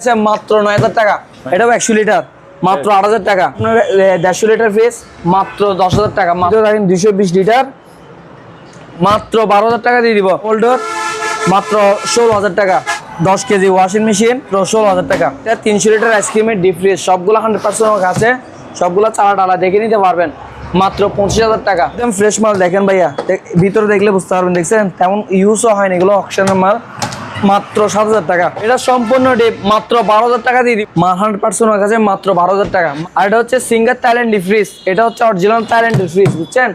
আছে মাত্র নয় হাজার টাকা। এটাও একশো লিটার মাত্র আট হাজার টাকা। আপনার দেড়শো লিটার ফ্রিজ মাত্র দশ হাজার টাকা। মাত্র দুইশো বিশ লিটার মাত্র বারো হাজার টাকা দিয়ে দিব। হোল্ডার মাত্র ষোলো হাজার টাকা। দশ কেজি ওয়াশিং মেশিন ষোলো হাজার টাকা। এটা তিনশো লিটার আইসক্রিমের ডিপ ফ্রিজ সবগুলো হান্ড্রেড পার্সেন্ট আমার কাছে সবগুলো চালা টালা দেখে নিতে পারবেন। মাত্র পঁচিশ হাজার টাকা। একদম ফ্রেশ মাল দেখেন ভাইয়া। ভিতরে দেখলে বুঝতে পারবেন দেখছেন? তেমন ইউজও হয়নি এগুলো অকশনের মাল। মাত্র সাত হাজার টাকা। এটা সম্পূর্ণ ডিপ মাত্র বারো হাজার টাকা দিয়ে দিই হান্ড্রেড পার্সেন্ট কাছে মাত্র বারো হাজার টাকা। আর এটা হচ্ছে সিঙ্গার থাইল্যান্ড ফ্রিজ এটা হচ্ছে অরিজিনাল থাইল্যান্ড ফ্রিজ বুঝছেন?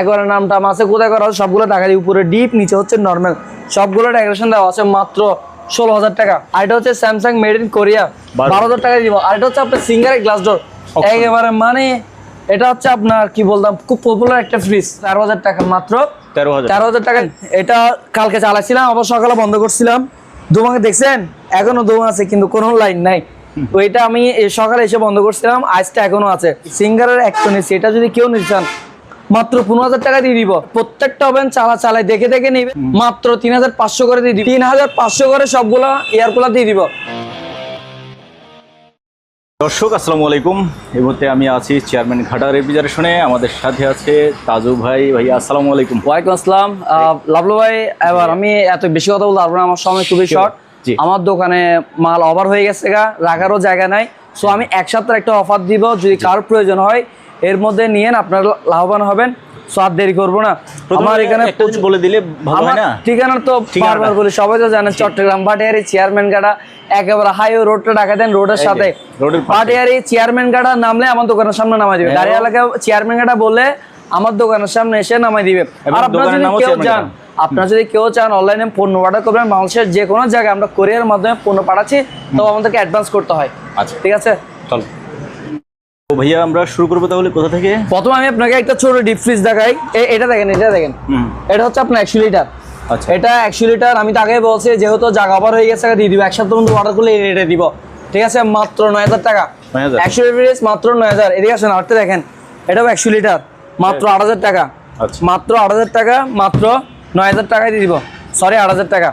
একবারে নামটা মাসে কোথায় করা আছে সবগুলো টাকা দিয়ে উপরে ডিপ নিচে হচ্ছে নর্মাল সবগুলো ডেকোরেশন দেওয়া আছে মাত্র ষোলো হাজার টাকা। আর এটা হচ্ছে স্যামসাং মেড ইন কোরিয়া বারো। বারো হাজার টাকা দিব। আর এটা হচ্ছে আপনার সিঙ্গারের গ্লাস ডোর একেবারে মানে এটা হচ্ছে আপনার কি বলতাম খুব পপুলার একটা ফ্রিজ চার হাজার টাকা মাত্র। তেরো হাজার। তেরো হাজার টাকা। এটা কালকে চালাইছিলাম আবার সকালে বন্ধ করছিলাম। দোমাকে দেখছেন? এখনও দোমা আছে কিন্তু কোনো লাইন নাই। ওইটা আমি সকালে এসে বন্ধ করছিলাম আজটা এখনও আছে। সিঙ্গারের একটা নিচ্ছি এটা যদি কেউ নিতে চান মাত্র পনেরো হাজার টাকা দিয়ে দিব। প্রত্যেকটা ওভেন চালা চালাই দেখে দেখে নিবে। মাত্র তিন হাজার পাঁচশো করে দিয়ে দিব। তিন হাজার পাঁচশো করে সবগুলো এয়ার কুলার দিয়ে দিব। দর্শক আসসালামু আলাইকুম। এই মুহূর্তে আমি আছি চেয়ারম্যান ঘাটা রেফ্রিজারেশনে। আমাদের সাথে আছে তাজু ভাই। ভাই আসসালামু আলাইকুম। ওয়ালাইকুম আসসালাম। লাভলু ভাই এবার আমি এত বেশি কথা বলতে পারব না আমার সময় খুবই শর্ট আমার দোকানে মাল অভার হয়ে গেছে গা রাখারও জায়গা নাই। সো আমি এক সপ্তাহ একটা অফার দিব যদি কারোর প্রয়োজন হয় এর মধ্যে নিয়েন আপনারা লাভবান হবেন। সো আর দেরি করব না। আমার এখানে বলে দিলে আমার ঠিকানা তো বারবার বলি সবাই তো জানেন চট্টগ্রাম ভাটিয়ারি চেয়ারম্যান গাড়া একেবারে হাইওয়ে রোডটা ঢাকা দেন রোডের সাথে। ভাটিয়ারি চেয়ারম্যান গাড়া নামলে আমার দোকানের সামনে নামাই দিবে। হ্যাঁ, গাড়ি এলাকা চেয়ারম্যান গাড়া বলে আমার দোকানের সামনে এসে নামাই দিবে। আর আপনারা যদি কেউ আপনারা যদি কেউ চান অনলাইনে পণ্য অর্ডার করবেন বাংলাদেশের যে কোনো জায়গায় আমরা কোরিয়ার মাধ্যমে পণ্য পাঠাচ্ছি তো আমাদেরকে অ্যাডভান্স করতে হয়। আচ্ছা। ঠিক আছে? চলো। ভাইয়া আমরা শুরু করব তাহলে। কোথা থেকে? প্রথমে আমি আপনাকে একটা ছোট ডিপ ফ্রিজ দেখাই। এটা দেখেন এটা দেখেন। এটা হচ্ছে আপনার একশো লিটার আচ্ছা। এটা একশো লিটার আমি তাকে বলছি যেহেতু জায়গা অফার হয়ে গেছে দিয়ে দিব। এক সপ্তাহ মধ্যে অর্ডার করলে এই রেটে দিব। ঠিক আছে? মাত্র নয় হাজার টাকা। 9,000 একশো লিটার মাত্র নয় হাজার। এদিকে আসেন আটটা দেখেন। এটাও একশো লিটার মাত্র আট হাজার টাকা। আচ্ছা। মাত্র আট হাজার টাকা মাত্র নয় হাজার টাকায় দিয়ে দিব। সরি আট হাজার টাকা।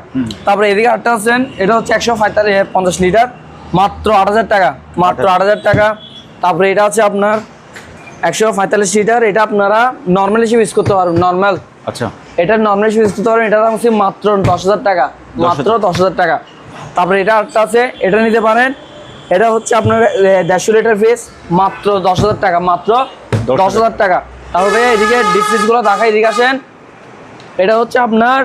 তারপরে এদিকে আটটা আছেন এটা হচ্ছে একশো পঞ্চাশ লিটার মাত্র আট হাজার টাকা। মাত্র আট হাজার টাকা। তারপরে এটা হচ্ছে আপনার একশো পঁয়তাল্লিশ লিটার এটা আপনারা নর্মাল হিসেবে ইউজ করতে পারবেন নর্মাল আচ্ছা। এটা নর্মাল হিসেবে ইউজ করতে পারেন এটা দাম হচ্ছে মাত্র দশ হাজার টাকা মাত্র দশ হাজার টাকা। তারপরে এটা একটা আছে এটা নিতে পারেন এটা হচ্ছে আপনার দেড়শো লিটার ফিস মাত্র দশ হাজার টাকা মাত্র দশ হাজার। টাকা। তারপরে এদিকে ডিসপ্লেসগুলো দেখাই এদিকে আসেন। এটা হচ্ছে আপনার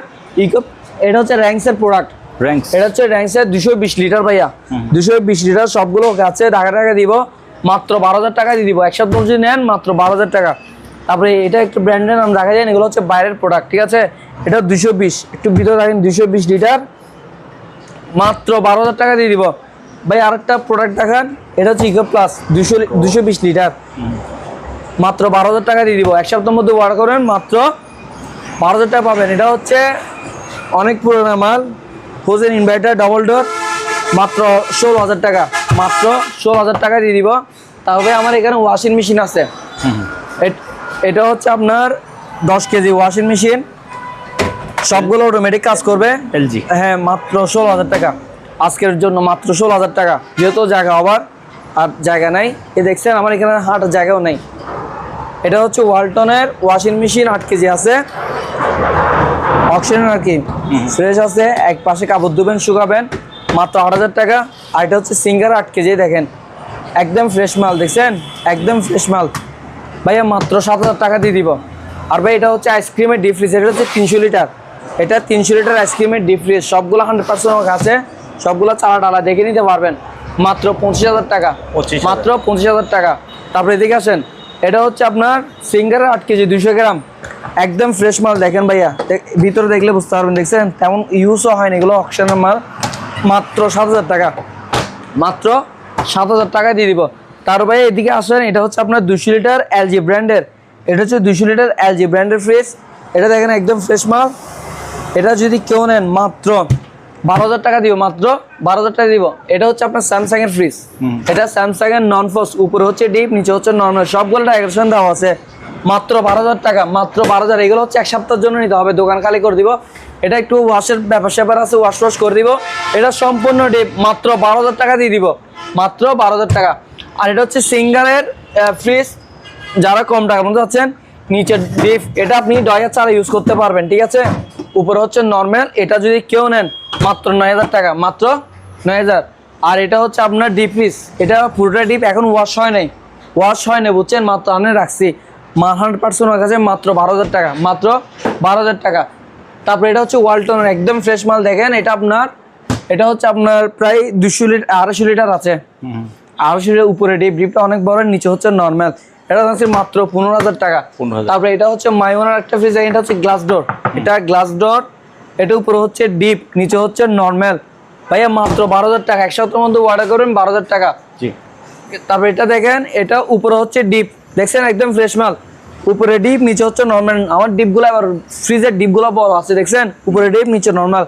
ইকো এটা হচ্ছে র্যাঙ্কসের প্রোডাক্ট র্যাঙ্কস এটা হচ্ছে র্যাঙ্কসের দুশো বিশ লিটার ভাইয়া। দুশো বিশ লিটার সবগুলো গাছে ঢাকা টাকা দিব। মাত্র বারো হাজার টাকা দিয়ে দিব। একশো যদি নেন, মাত্র বারো হাজার টাকা। তারপরে এটা একটু ব্র্যান্ডের নাম দেখা যায় এগুলো হচ্ছে বাইরের প্রোডাক্ট ঠিক আছে? এটা দুশো বিশ, একটু ভিতরে দেখেন দুশো বিশ লিটার। মাত্র বারো হাজার টাকা দিয়ে দিব। ভাই, আরেকটা প্রোডাক্ট দেখান, এটা হচ্ছে ইকো প্লাস দুশো দুশো বিশ লিটার। মাত্র বারো হাজার টাকা দিয়ে দিব। এক সপ্তাহের মধ্যে অর্ডার করেন, মাত্র বারো হাজার টাকা পাবেন। এটা হচ্ছে অনেক পুরোনো মাল। হোজেন ইনভার্টার ডবল ডোর মাত্র ষোলো হাজার টাকা। মাত্র ষোলো হাজার টাকা দিয়ে দিব। তবে আমার এখানে ওয়াশিং মেশিন আছে। এটা হচ্ছে আপনার দশ কেজি ওয়াশিং মেশিন সবগুলো অটোমেটিক কাজ করবে। এলজি হ্যাঁ মাত্র ষোলো হাজার টাকা। আজকের জন্য মাত্র ষোলো হাজার টাকা। যেহেতু জায়গা আবার আর জায়গা নাই। এ দেখছেন আমার এখানে হাট জায়গাও নেই। এটা হচ্ছে ওয়ালটনের ওয়াশিং মেশিন আট কেজি আছে। অক্সিজেন আর কি। ফ্রেশ আছে এক পাশে কাপড় ধুবেন শুকাবেন। মাত্র আট হাজার টাকা। আর এটা হচ্ছে সিঙ্গার আট কেজি দেখেন। একদম ফ্রেশ মাল দেখছেন? একদম ফ্রেশ মাল। ভাইয়া মাত্র সাত হাজার টাকা দিয়ে দিব। আর ভাই এটা হচ্ছে আইসক্রিমের ডিপ ফ্রিজ এটা হচ্ছে তিনশো লিটার এটা তিনশো লিটার আইসক্রিমের ডিপ ফ্রিজ সবগুলো হান্ড্রেড পার্সেন্ট আছে সবগুলো চালা টালা দেখে নিতে পারবেন। মাত্র পঁচিশ হাজার টাকা। 25,000 মাত্র পঁচিশ হাজার টাকা। তারপরে এদিকে আসেন। এটা হচ্ছে আপনার সিঙ্গারের আট কেজি দুশো গ্রাম। একদম ফ্রেশ মাল দেখেন ভাইয়া। ভিতরে দেখলে বুঝতে পারবেন দেখছেন? তেমন ইউজও হয়নি এগুলো অকশনের মাল। মাত্র সাত হাজার টাকা। মাত্র সাত হাজার টাকা দিয়ে দিব। তার ভাই এদিকে আসেন এটা হচ্ছে আপনার দুশো লিটার এলজি ব্র্যান্ডের। এটা হচ্ছে দুশো লিটার এলজি ব্র্যান্ডের ফ্রিজ। এটা দেখেন একদম ফ্রেশ মাল। এটা যদি কেউ নেন মাত্র বারো হাজার টাকা দিব মাত্র বারো হাজার টাকা দিব। এটা হচ্ছে আপনার স্যামসাং এর ফ্রিজ এটা স্যামসাং এর নন ফোর্স উপরে হচ্ছে ডিপ নিচে হচ্ছে নর্মাল। সবগুলো ডাইরেকশন দেওয়া আছে। মাত্র বারো হাজার টাকা, মাত্র বারো হাজার এগুলো হচ্ছে এক সপ্তাহের জন্য নিতে হবে, দোকান খালি করে দিব। এটা একটু ওয়াশের ব্যাপার স্যাপার আছে ওয়াশ ওয়াশ করে দিব। এটা সম্পূর্ণ ডিপ মাত্র বারো হাজার টাকা দিয়ে দিব। মাত্র বারো হাজার টাকা। আর এটা হচ্ছে সিঙ্গারের ফ্রিজ যারা কম টাকার মধ্যে আছেন, নিচের ডিপ এটা আপনি ডয়ার ছাড়া ইউজ করতে পারবেন, ঠিক আছে? উপরে হচ্ছে নর্মাল এটা যদি কেউ নেন, মাত্র নয় হাজার টাকা, মাত্র নয় হাজার আর এটা হচ্ছে আপনার ডিপ ফ্রিজ এটা পুরোটা ডিপ এখন ওয়াশ হয় নাই। ওয়াশ হয় না বুঝছেন? মাত্র আমি রাখছি। হান্ড্রেড পার্সেন্ট কাছে মাত্র বারো হাজার টাকা মাত্র বারো হাজার টাকা। তারপরে এটা হচ্ছে ওয়ালটনের একদম ফ্রেশ মাল দেখেন এটা আপনার এটা হচ্ছে আপনার প্রায় দুশো লিটার আড়াইশো লিটার আছে। আড়াইশো লিটার উপরে ডিপ ডিপটা অনেক বড় নিচে হচ্ছে নর্মাল এটা হচ্ছে মাত্র পনেরো হাজার টাকা। 15,000 তারপরে এটা হচ্ছে মাইওনার একটা ফ্রিজ এটা হচ্ছে গ্লাস ডোর এটা গ্লাস ডোর এটা উপরে হচ্ছে ডিপ নিচে হচ্ছে নর্মাল ভাইয়া মাত্র বারো হাজার টাকা। এক সপ্তাহের মধ্যে অর্ডার করবেন বারো হাজার টাকা। তারপরে এটা দেখেন এটা উপরে হচ্ছে ডিপ দেখছেন একদম ফ্রেশ মাল। উপরে ডিপ নিচে হচ্ছে নর্মাল আমার ডিপগুলো আবার ফ্রিজের ডিপগুলো বড় আছে দেখছেন? উপরে ডিপ নিচে নর্মাল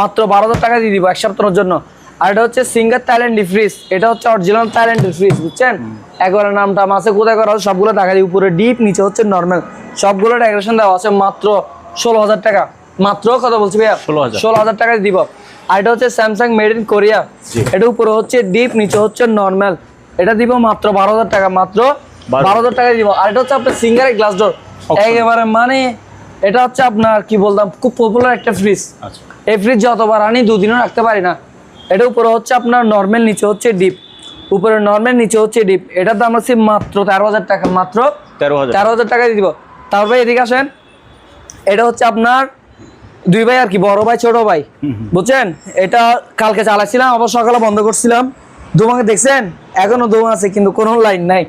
মাত্র বারো হাজার টাকা দিয়ে দিব এক সপ্তাহের জন্য। আর এটা হচ্ছে সিঙ্গার থাইল্যান্ড ফ্রিজ এটা হচ্ছে অরিজিনাল থাইল্যান্ডের ফ্রিজ বুঝছেন? একবারে নাম টাম আছে কোথায় করা আছে সবগুলো টাকা দিয়ে উপরে ডিপ নিচে হচ্ছে নর্মাল সবগুলো ডেকোরেশন দেওয়া আছে মাত্র ষোলো হাজার টাকা। মাত্র কত বলছি ভাইয়া? 16,000 ষোলো হাজার টাকা দিব। আর এটা হচ্ছে স্যামসাং মেড ইন কোরিয়া এটা উপরে হচ্ছে ডিপ নিচে হচ্ছে নর্মাল এটা দিব মাত্র বারো হাজার টাকা মাত্র বারো। হাজার টাকা দিব। আর এটা হচ্ছে আপনার সিঙ্গারের গ্লাস ডোর একেবারে মানে এটা হচ্ছে আপনার কি বলতাম খুব পপুলার একটা ফ্রিজ আচ্ছা। এই ফ্রিজ যতবার আনি দুদিনও রাখতে পারি না। এটা উপরে হচ্ছে আপনার নর্মাল নিচে হচ্ছে ডিপ উপরে নর্মাল নিচে হচ্ছে ডিপ এটার দাম হচ্ছে মাত্র তেরো হাজার টাকা মাত্র তেরো হাজার। তেরো হাজার টাকা দিব। তারপরে এদিকে আসেন। এটা হচ্ছে আপনার দুই ভাই আর কি বড় ভাই ছোট ভাই। বুঝছেন? এটা কালকে চালাচ্ছিলাম আবার সকালে বন্ধ করছিলাম। দোমাকে দেখছেন? এখনও দোমা আছে কিন্তু কোনো লাইন নাই।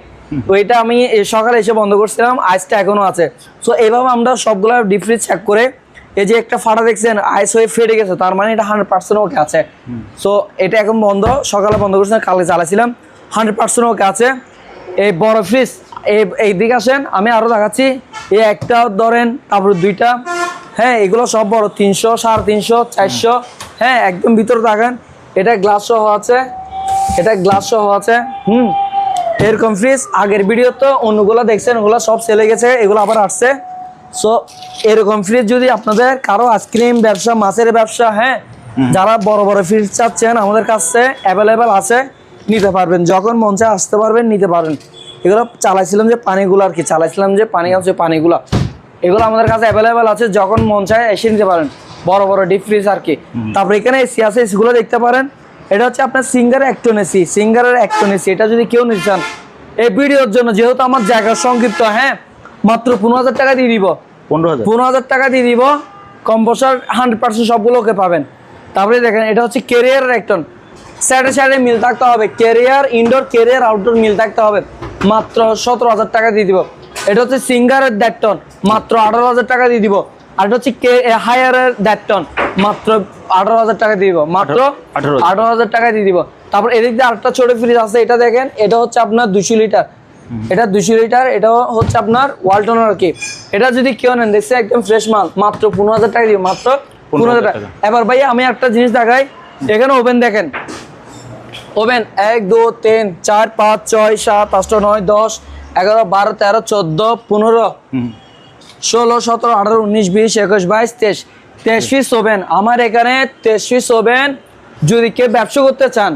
ওইটা আমি এ সকালে এসে বন্ধ করছিলাম আইসটা এখনও আছে। সো এইভাবে আমরা সবগুলো ডিফ্রিজ চেক করে এই যে একটা ফাটা দেখছেন আইস হয়ে ফেটে গেছে তার মানে এটা হান্ড্রেড পার্সেন্ট ওকে আছে। সো এটা এখন বন্ধ সকালে বন্ধ করছিলাম কালকে চালাছিলাম হান্ড্রেড পার্সেন্ট ওকে আছে। এই বড় ফ্রিজ এই এই দিকে আসেন আমি আরও দেখাচ্ছি এই একটা ধরেন তারপরে দুইটা হ্যাঁ এগুলো সব বড় তিনশো সাড়ে তিনশো চারশো হ্যাঁ একদম ভিতরে থাকেন এটা গ্লাস সহ আছে এটা গ্লাস সহ আছে হুম। এরকম ফ্রিজ আগের ভিডিও তো অন্যগুলো দেখছেন ওগুলো সব সেলে গেছে এগুলো আবার আসছে। সো এরকম ফ্রিজ যদি আপনাদের কারও আইসক্রিম ব্যবসা মাছের ব্যবসা হ্যাঁ যারা বড় বড় ফ্রিজ চাচ্ছেন আমাদের কাছে অ্যাভেলেবেল আছে নিতে পারবেন। যখন মন চায় আসতে পারবেন নিতে পারবেন। এগুলো চালাইছিলাম যে পানিগুলো আর কি চালাইছিলাম যে পানি আছে পানিগুলো। এগুলো আমাদের কাছে অ্যাভেলেবেল আছে যখন মন চায় এসে নিতে পারেন। বড় বড় ডিপ ফ্রিজ আর কি। তারপরে এখানে এসি আছে এসিগুলো দেখতে পারেন। এটা হচ্ছে আপনার সিঙ্গার একটন এসি সিঙ্গারের একটন এসি এটা যদি কেউ নিতে চান এই ভিডিওর জন্য যেহেতু আমার জায়গা সংক্ষিপ্ত হ্যাঁ মাত্র পনেরো হাজার টাকা দিয়ে দিব। পনেরো হাজার। পনেরো হাজার টাকা দিয়ে দিব। কম্পোসার হান্ড্রেড পার্সেন্ট সবগুলোকে পাবেন। তারপরে দেখেন এটা হচ্ছে কেরিয়ারের একটন সাইডে সাইডে মিল থাকতে হবে। কেরিয়ার ইনডোর কেরিয়ার আউটডোর মিল থাকতে হবে। মাত্র সতেরো হাজার টাকা দিয়ে দিব। এটা হচ্ছে সিঙ্গারের দেড় টন মাত্র আঠারো হাজার টাকা দিয়ে দিব। আর এটা হচ্ছে কে হায়ারের দেড় টন মাত্র আঠারো হাজার টাকা দিয়ে দিব। মাত্র আঠারো হাজার। টাকা দিয়ে দিব। তারপর এদিক দিয়ে আরেকটা ছোট ফ্রিজ আছে এটা দেখেন এটা হচ্ছে আপনার দুশো লিটার। এটা দুশো লিটার এটা হচ্ছে আপনার ওয়ালটন আর কি। এটা যদি কেউ নেন দেখছে একদম ফ্রেশ মাল মাত্র পনেরো হাজার টাকা দিব মাত্র পনেরো হাজার টাকা। এবার ভাই আমি একটা জিনিস দেখাই। এখানে ওভেন দেখেন। ওভেন এক দু তিন চার পাঁচ ছয় সাত আষ্ট নয় দশ এগারো বারো তেরো চোদ্দ পনেরো। ষোলো সতেরো আঠারো উনিশ বিশ একুশ বাইশ তেইশ। তেইশ পিস ওভেন আমার এখানে তেইশ পিস ওভেন যদি কেউ ব্যবসা করতে চান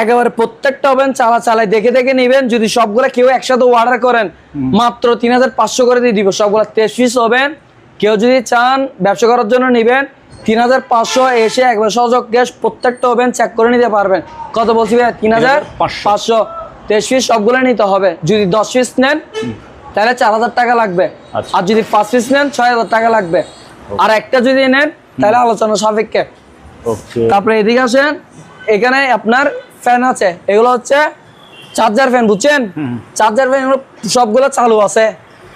একেবারে প্রত্যেকটা ওভেন চালা চালায় দেখে দেখে নেবেন। যদি সবগুলো কেউ একসাথে অর্ডার করেন মাত্র তিন হাজার পাঁচশো করে দিয়ে দিব। সবগুলো তেইশ পিস ওভেন কেউ যদি চান ব্যবসা করার জন্য নেবেন তিন হাজার পাঁচশো এসে একবার সহযোগ গ্যাস প্রত্যেকটা ওভেন চেক করে নিতে পারবেন। কত বলছি ভাই তিন হাজার পাঁচশো। তেইশ পিস সবগুলো নিতে হবে। যদি দশ পিস নেন তাহলে চার হাজার টাকা লাগবে। আচ্ছা। আর যদি পাঁচ পিস নেন ছয় হাজার টাকা লাগবে। আর একটা যদি নেন তাহলে আলোচনা সাপেক্ষে। তারপরে এদিকে আসেন এখানে আপনার ফ্যান আছে। এগুলো হচ্ছে চার্জার ফ্যান বুঝছেন? চার্জার ফ্যান সবগুলো চালু আছে।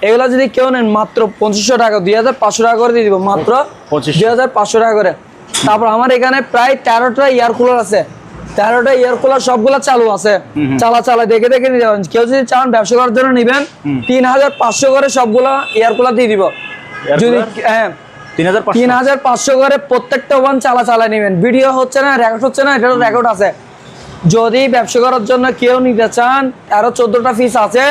এগুলো যদি কেউ নেন মাত্র পঁচিশশো টাকা দুই হাজার পাঁচশো টাকা করে দিয়ে দিব মাত্র দুই হাজার পাঁচশো টাকা করে। তারপর আমার এখানে প্রায় তেরোটা এয়ার কুলার আছে। তেরোটা এয়ার কুলার সবগুলো চালু আছে। চালা চালা দেখে দেখে নিতে পারেন। কেউ যদি চান ব্যবসা করার জন্য নিবেন তিন হাজার পাঁচশো করে সবগুলো এয়ার কুলার দিয়ে দিব। যদি হ্যাঁ তিন হাজার পাঁচশো করে প্রত্যেকটা ওয়ান চালা চালা নেবেন। ভিডিও হচ্ছে না রেকর্ড হচ্ছে না এটা রেকর্ড আছে। যদি ব্যবসা করার জন্য কেউ নিতে চান তেরো চোদ্দটা পিস আছে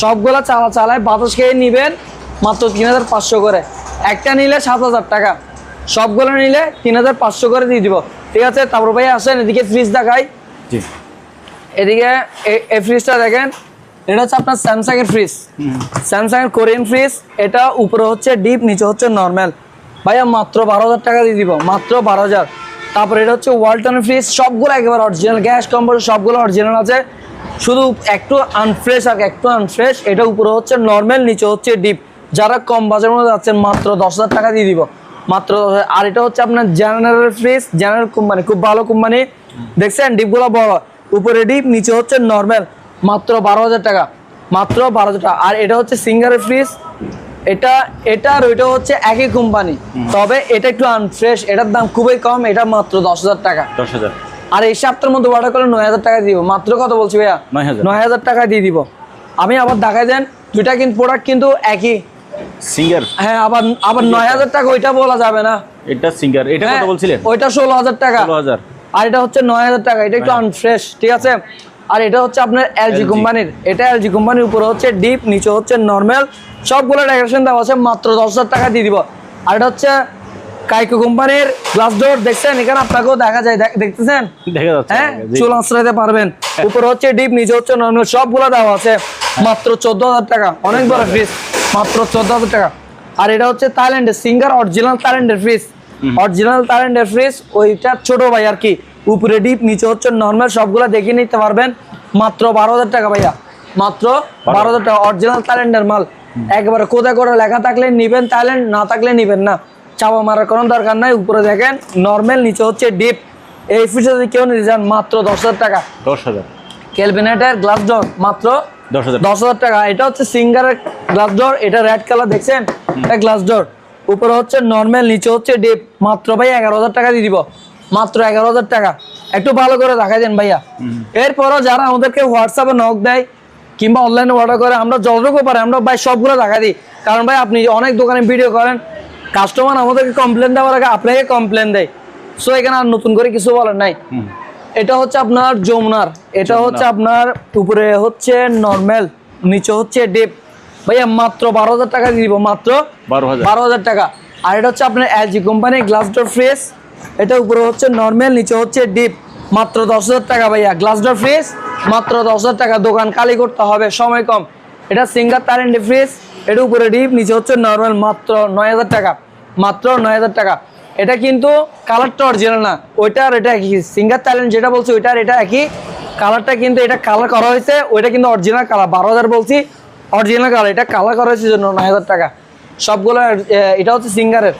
সবগুলা চালা চালায় বাতাস খেয়ে নিবেন মাত্র তিন হাজার পাঁচশো করে। একটা নিলে সাত হাজার টাকা। সবগুলো নিলে তিন হাজার পাঁচশো করে দিয়ে দিব। ঠিক আছে? তারপর ভাই আসেন এদিকে ফ্রিজ দেখাই। জি। এদিকে এই ফ্রিজটা দেখেন। এটা হচ্ছে আপনার স্যামসাং এর ফ্রিজ স্যামসাং এর কোরিয়ান ফ্রিজ এটা উপরে হচ্ছে ডিপ নিচে হচ্ছে নর্মাল ভাইয়া মাত্র বারো হাজার টাকা দিয়ে দিব মাত্র বারো হাজার। তারপর এটা হচ্ছে ওয়ালটনের ফ্রিজ সবগুলো একেবারে অরিজিনাল গ্যাস কম্পোর্ট সবগুলো অরিজিনাল আছে। শুধু একটু আনফ্রেশ আর একটু আনফ্রেশ এটা উপরে হচ্ছে নর্মাল নিচে হচ্ছে ডিপ যারা কম বাজারের মধ্যে যাচ্ছেন মাত্র দশ হাজার টাকা দিয়ে দিব। মাত্র আর এটা হচ্ছে আপনার জেনারেল ফ্রিজ জেনারেল কোম্পানি খুব ভালো কোম্পানি দেখছেন ডিপগুলো বড়। উপরে ডিপ নিচে হচ্ছে নর্মাল মাত্র বারো হাজার টাকা। মাত্র বারো হাজার টাকা। আর এটা হচ্ছে সিঙ্গারের ফ্রিজ এটা এটা আর ওইটা হচ্ছে একই কোম্পানি তবে এটা একটু আনফ্রেশ এটার দাম খুবই কম। এটা মাত্র দশ হাজার টাকা। দশ হাজার। আর এই সপ্তাহের মধ্যে অর্ডার করলে নয় হাজার টাকা দিব। মাত্র কত বলছি ভাইয়া? 9,000 নয় হাজার টাকা দিয়ে দিব। আমি আবার দেখাই দেন দুইটা কিন্তু প্রোডাক্ট কিন্তু একই। সিঙ্গার? হ্যাঁ আবার আবার নয় হাজার টাকা ওইটা বলা যাবে না। এটা সিঙ্গার এটা কত হ্যাঁ, বলছিলেন? ওইটা ষোলো হাজার টাকা। ষোলো হাজার। আর এটা হচ্ছে নয় হাজার টাকা এটা একটু আনফ্রেশ ঠিক আছে? আর এটা হচ্ছে আপনার এলজি কোম্পানির এটা এলজি কোম্পানির উপরে হচ্ছে ডিপ নিচে হচ্ছে নর্মাল সবগুলো ডেকোরেশন দেওয়া আছে মাত্র দশ হাজার টাকা দিয়ে দিব। আর এটা হচ্ছে কাইকো কোম্পানির গ্লাস ডোর দেখছেন? এখানে আপনাকেও দেখা যায় দেখতেছেন? দেখা যাচ্ছে হ্যাঁ। চুল আশ্রয়তে পারবেন। উপরে হচ্ছে ডিপ নিচে হচ্ছে নর্মাল সবগুলো দেওয়া আছে মাত্র চোদ্দ হাজার টাকা। অনেক বড় ফ্রিজ মাত্র চোদ্দ হাজার টাকা। আর এটা হচ্ছে থাইল্যান্ডের সিঙ্গার অরিজিনাল থাইল্যান্ডের ফ্রিজ অরিজিনাল থাইল্যান্ডের ফ্রিজ ওইটা ছোট ভাই আর কি। উপরে ডিপ নিচে হচ্ছে নর্মাল সবগুলো দেখে নিতে পারবেন। মাত্র বারো হাজার টাকা ভাইয়া। মাত্র বারো। হাজার টাকা অরিজিনাল থাইল্যান্ডের মাল। একবারে কোথায় করে লেখা থাকলে নিবেন থাইল্যান্ড না থাকলে নিবেন না। চাপা মারার কোনো দরকার নাই। উপরে দেখেন নর্মাল নিচে হচ্ছে ডিপ এই ফ্রিজে যদি কেউ নিতে চান মাত্র দশ হাজার টাকা। দশ হাজার। ক্যালভিনেটের গ্লাস ডোর মাত্র দশ হাজার টাকা। এটা হচ্ছে সিঙ্গারের গ্লাস ডোর এটা রেড কালার দেখছেন? এটা গ্লাস ডোর উপরে হচ্ছে নর্মাল নিচে হচ্ছে ডিপ মাত্র ভাই এগারো হাজার টাকা দিয়ে দিব। মাত্র এগারো হাজার টাকা। একটু ভালো করে দেখাই দেন ভাইয়া। এরপরও যারা আমাদেরকে হোয়াটসঅ্যাপে নক দেয় কিংবা অনলাইনে অর্ডার করে আমরা যতটুকু পারি আমরা ভাই সবগুলো দেখা দিই। কারণ ভাই আপনি অনেক দোকানে ভিডিও করেন কাস্টমার আমাদেরকে কমপ্লেন দেওয়ার আগে আপনাকে কমপ্লেন দেয়। সো এখানে আর নতুন করে কিছু বলার নাই। এটা হচ্ছে আপনার যমুনার এটা হচ্ছে আপনার উপরে হচ্ছে নর্মাল নিচে হচ্ছে ডিপ ভাইয়া মাত্র বারো হাজার টাকা দিব মাত্র বারো হাজার। টাকা। আর এটা হচ্ছে আপনার এলজি কোম্পানির গ্লাস ডোর ফ্রেশ এটা উপরে হচ্ছে নর্মাল নিচে হচ্ছে ডিপ মাত্র দশ হাজার টাকা ভাইয়া গ্লাস ডোর ফ্রেশ মাত্র দশ হাজার টাকা। দোকান খালি করতে হবে সময় কম। এটা সিঙ্গার তারেন্ডি ফ্রিজ এটা উপরে ডিপ নিচে হচ্ছে নর্মাল মাত্র নয় হাজার টাকা। মাত্র নয় হাজার টাকা। এটা কিন্তু কালারটা অরিজিনাল না। ওইটা আর এটা একই। সিঙ্গার ট্যালেন্ট যেটা বলছি, ওইটা আর এটা একই। কালারটা কিন্তু এটা কালার করা হয়েছে, ওইটা কিন্তু অরিজিনাল কালার বারো হাজার বলছি অরিজিনাল কালার এটা কালার করা হয়েছে জন্য নয় হাজার টাকা। সবগুলো এটা হচ্ছে সিঙ্গারের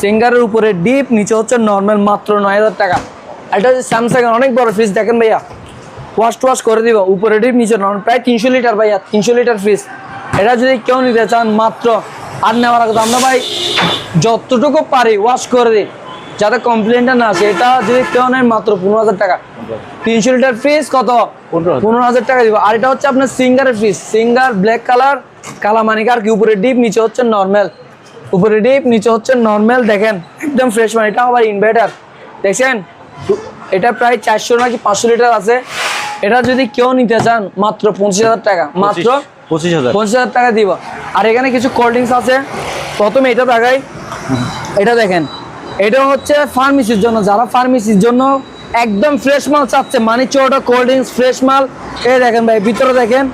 সিঙ্গারের উপরে ডিপ নিচে হচ্ছে নর্মাল মাত্র নয় হাজার টাকা। এটা হচ্ছে স্যামসাং এর অনেক বড় ফ্রিজ দেখেন ভাইয়া। ওয়াশ টুয়াশ করে দিব। উপরে ডিপ নিচে নর্মাল প্রায় তিনশো লিটার ভাইয়া, তিনশো লিটার ফ্রিজ এটা যদি কেউ নিতে চান, মাত্র আর নেওয়ার আগে আমরা ভাই যতটুকু পারি ওয়াশ করে দিই। যাতে কমপ্লেনটা না আসে। এটা যদি কেউ নেয় মাত্র পনেরো হাজার টাকা। তিনশো লিটার ফ্রিজ কত? পনেরো হাজার। পনেরো হাজার টাকা দিব। আর এটা হচ্ছে আপনার সিঙ্গারের ফ্রিজ সিঙ্গার ব্ল্যাক কালার কালা মানিকার কি উপরে ডিপ নিচে হচ্ছে নর্মাল উপরে ডিপ নিচে হচ্ছে নর্মাল দেখেন একদম ফ্রেশ মানে। এটা আবার ইনভার্টার দেখছেন? এটা প্রায় চারশো নাকি পাঁচশো লিটার আছে। এটা যদি কেউ নিতে চান মাত্র পঁচিশ হাজার টাকা। মাত্র পঁচিশ হাজার। পঁচিশ হাজার টাকা দিব। আর এখানে কিছু কোল্ড ড্রিঙ্কস আছে। প্রথমে এটা দেখাই। এটা দেখেন। এটা হচ্ছে ফার্মেসির জন্য। যারা ফার্মেসির জন্য একদম ফ্রেশ মাল চাচ্ছে মানে চোটা কোল্ড ড্রিঙ্কস ফ্রেশ মাল। এই দেখেন ভাই ভিতরে দেখেন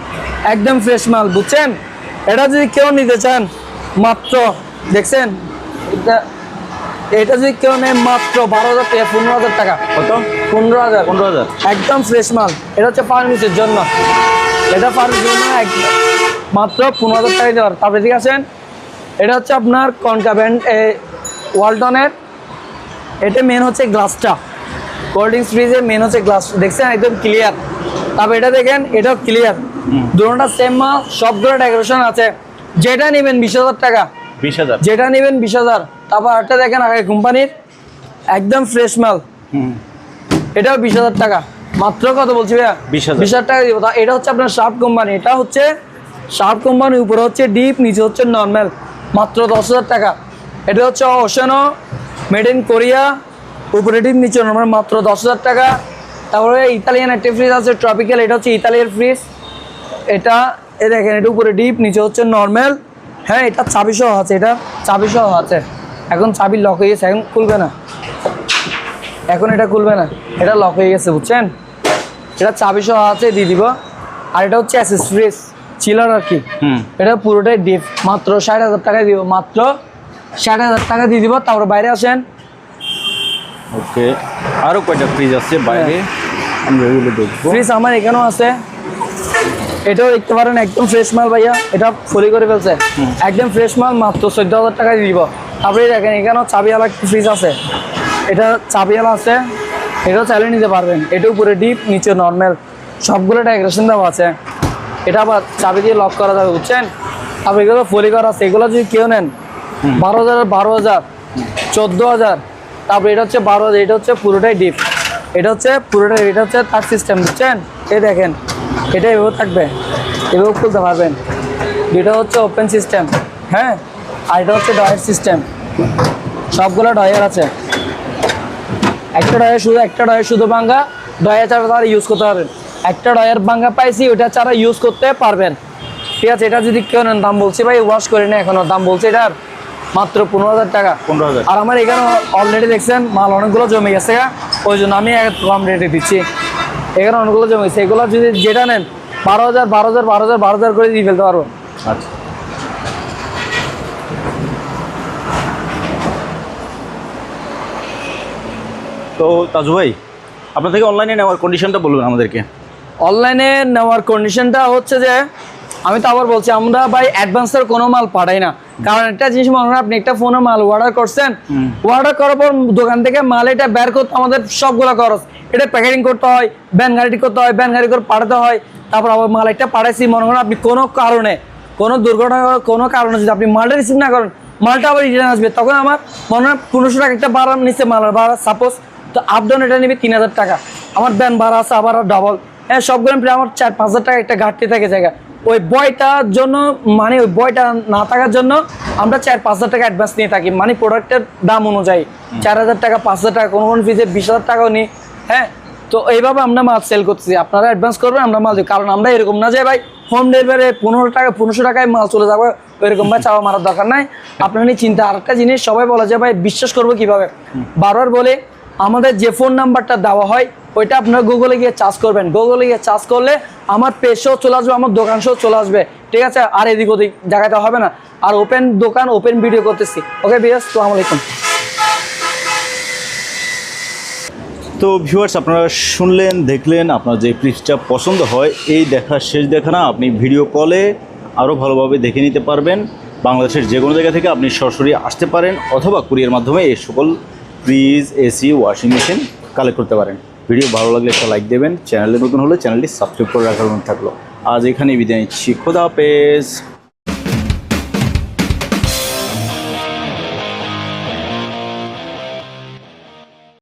একদম ফ্রেশ মাল বুঝছেন? এটা যদি কেউ নিতে চান মাত্র দেখছেন? এটা এটা যদি কেউ নেয় মাত্র বারো হাজার টাকা পনেরো হাজার টাকা। কত? পনেরো হাজার। পনেরো হাজার। একদম ফ্রেশ মাল। এটা হচ্ছে ফার্মেসির জন্য। এটা ফার্মেসির জন্য এক- মাত্র পনেরো হাজার টাকা দেওয়ার। তারপরে ঠিক আছেন? এটা হচ্ছে আপনার কনকা ব্যান্ড ওয়ালটনের। এটা মেন হচ্ছে গ্লাসটা কোল্ড ড্রিঙ্কস ফ্রিজে মেন হচ্ছে গ্লাস দেখছেন একদম ক্লিয়ার তারপর এটা দেখেন এটাও ক্লিয়ার দুটোটা সেম মাল সবগুলো ডেকোরেশন আছে। যেটা নেবেন বিশ হাজার টাকা। বিশ হাজার। যেটা নেবেন বিশ হাজার। তারপর একটা দেখেন আগে কোম্পানির একদম ফ্রেশ মাল। হুম। এটাও বিশ হাজার টাকা। মাত্র কত বলছি ভাইয়া? 20,000 বিশ হাজার টাকা দিব। তা এটা হচ্ছে আপনার শার্প কোম্পানি এটা হচ্ছে শার্প কোম্পানির উপরে হচ্ছে ডিপ নিচে হচ্ছে নর্মাল মাত্র দশ হাজার টাকা। এটা হচ্ছে ওশানো মেড ইন কোরিয়া উপরে ডিপ নিচে নর্মাল মাত্র দশ হাজার টাকা। তারপরে ইতালিয়ান একটা ফ্রিজ আছে ট্রপিক্যাল এটা হচ্ছে ইতালিয়ান ফ্রিজ এটা এই দেখেন এটা উপরে ডিপ নিচে হচ্ছে নর্মাল হ্যাঁ এটা চাবি সহ আছে এটা চাবি সহ আছে। এখন চাবি লক হয়ে গেছে এখন খুলবে না। এখন এটা খুলবে না। এটা লক হয়ে গেছে বুঝছেন? এটা চাবি সহ আছে দিয়ে দিব। আর এটা হচ্ছে অ্যাসেসরিজ চিলার আর কি। হুম। এটা পুরোটাই ডিপ মাত্র ষাট হাজার টাকায় দিব মাত্র ষাট হাজার টাকা দিয়ে দিব। তারপর বাইরে আসেন। ওকে আরও কয়টা ফ্রিজ আছে বাইরে? আমরা এগুলো দেখব। ফ্রিজ আমার এখানেও আছে। এটাও দেখতে পারেন একদম ফ্রেশ মাল ভাইয়া। এটা ফলি করে ফেলছে। একদম ফ্রেশ মাল মাত্র চোদ্দ হাজার টাকায় দিব। তারপরে দেখেন এখানেও চাবিওয়ালা ফ্রিজ আছে। এটা চাবিওয়ালা আছে। এটাও চালিয়ে নিতে পারবেন। এটা উপরে ডিপ নিচে নর্মাল সবগুলো ডেকোরেশন দেওয়া আছে। এটা আবার চাবি দিয়ে লক করা যাবে বুঝছেন? তারপর এগুলো ফলি করা আছে। এগুলো যদি কেউ নেন বারো হাজার বারো হাজার চোদ্দ হাজার তারপর এটা হচ্ছে বারো হাজার এটা হচ্ছে পুরোটাই ডিপ এটা হচ্ছে পুরোটাই এটা হচ্ছে তার সিস্টেম বুঝছেন? এই দেখেন এটা এভাবে থাকবে। এভাবে খুলতে পারবেন। এটা হচ্ছে ওপেন সিস্টেম হ্যাঁ? আর এটা হচ্ছে ডয়ের সিস্টেম সবগুলো ডয়ার আছে। একটা ডয়ার শুধু একটা ডয়ার শুধু ভাঙ্গা ডয়ার ছাড়া তারা ইউজ করতে পারবেন। একটা ডয়ার ভাঙ্গা পাইছি ওটা ছাড়া ইউজ করতে পারবেন। ঠিক আছে এটা যদি কেউ নেন দাম বলছি ভাই ওয়াশ করে না এখনও। দাম বলছে এটার মাত্র পনেরো হাজার টাকা। পনেরো হাজার। আর আমার এখানে অলরেডি দেখছেন মাল অনেকগুলো জমে গেছে গা। ওই জন্য আমি কম রেটে দিচ্ছি। এখানে অনেকগুলো জমে গেছে। এগুলো যদি যেটা নেন বারো হাজার বারো হাজার বারো হাজার বারো হাজার করে দিয়ে ফেলতে পারব। আচ্ছা। তো তাজু ভাই আপনার থেকে অনলাইনে নেওয়ার কন্ডিশনটা বলুন আমাদেরকে। অনলাইনে নেওয়ার কন্ডিশনটা হচ্ছে যে আমি তো আবার বলছি আমরা ভাই অ্যাডভান্সের কোনো মাল পাঠাই না। কারণ একটা জিনিস মনে হয় আপনি একটা ফোনে মাল অর্ডার করছেন অর্ডার করার পর দোকান থেকে মাল এটা বের করতে আমাদের সবগুলো খরচ। এটা প্যাকেটিং করতে হয় ব্যান গাড়ি করতে হয় ব্যান গাড়ি করে পাঠাতে হয় তারপর আবার মাল একটা পাঠাইছি মনে করেন আপনি কোনো কারণে কোনো দুর্ঘটনা কোনো কারণে যদি আপনি মালটা রিসিভ না করেন মালটা আবার রিটার্ন আসবে তখন আমার মনে হয় পনেরোশো টাকা একটা ভাড়া নিচ্ছে মালের বাড়া সাপোজ তো আপ ডাউন এটা নেবে তিন হাজার টাকা। আমার ব্যান ভাড়া আছে আবার ডাবল হ্যাঁ সবগুলো প্রায় আমার চার পাঁচ হাজার টাকা একটা ঘাটতি থাকে জায়গা। ওই বয়টার জন্য মানে ওই বয়টা না থাকার জন্য আমরা চার পাঁচ হাজার টাকা অ্যাডভান্স নিয়ে থাকি। মানে প্রোডাক্টের দাম অনুযায়ী। চার হাজার টাকা পাঁচ হাজার টাকা কোনো কোনো ফিজে বিশ হাজার টাকাও নিই। হ্যাঁ তো এইভাবে আমরা মাল সেল করতেছি। আপনারা অ্যাডভান্স করবেন আমরা মাল দিই। কারণ আমরা এরকম না যে ভাই হোম ডেলিভারি পনেরো টাকা পনেরোশো টাকায় মাল চলে যাবে এরকম ভাই চাওয়া মারার দরকার নাই। আপনার নিয়ে চিন্তা। আরেকটা জিনিস সবাই বলে যে ভাই বিশ্বাস করব কীভাবে? বারবার বলে আমাদের যে ফোন নাম্বারটা দেওয়া হয়, ওইটা আপনারা গুগলে গিয়ে চার্জ করবেন। গুগলে গিয়ে চার্জ করলে আমার পেজও চলে আসবে, আমার দোকান সহ চলে আসবে। ঠিক আছে? আর এদিক ওদিক জায়গাতে হবে না। আর ওপেন দোকান ওপেন ভিডিও করতেছি। ওকে বিয়াস সালাম আলাইকুম। তো ভিউয়ার্স আপনারা শুনলেন, দেখলেন, আপনার যে ফ্রিজটা পছন্দ হয়, এই দেখা, শেষ দেখা না, আপনি ভিডিও কলে আরও ভালোভাবে দেখে নিতে পারবেন। বাংলাদেশের যে কোনো জায়গা থেকে আপনি সরাসরি আসতে পারেন, অথবা কুরিয়ার মাধ্যমে এই সকল fridge AC washing machine collect করতে পারেন। ভিডিও ভালো লাগলে একটা লাইক দেবেন। চ্যানেলে নতুন হলে চ্যানেলটি সাবস্ক্রাইব করে রাখার অনুরোধ থাকল। আজ এখানে বিদায় নিচ্ছি। খোদা হাফেজ।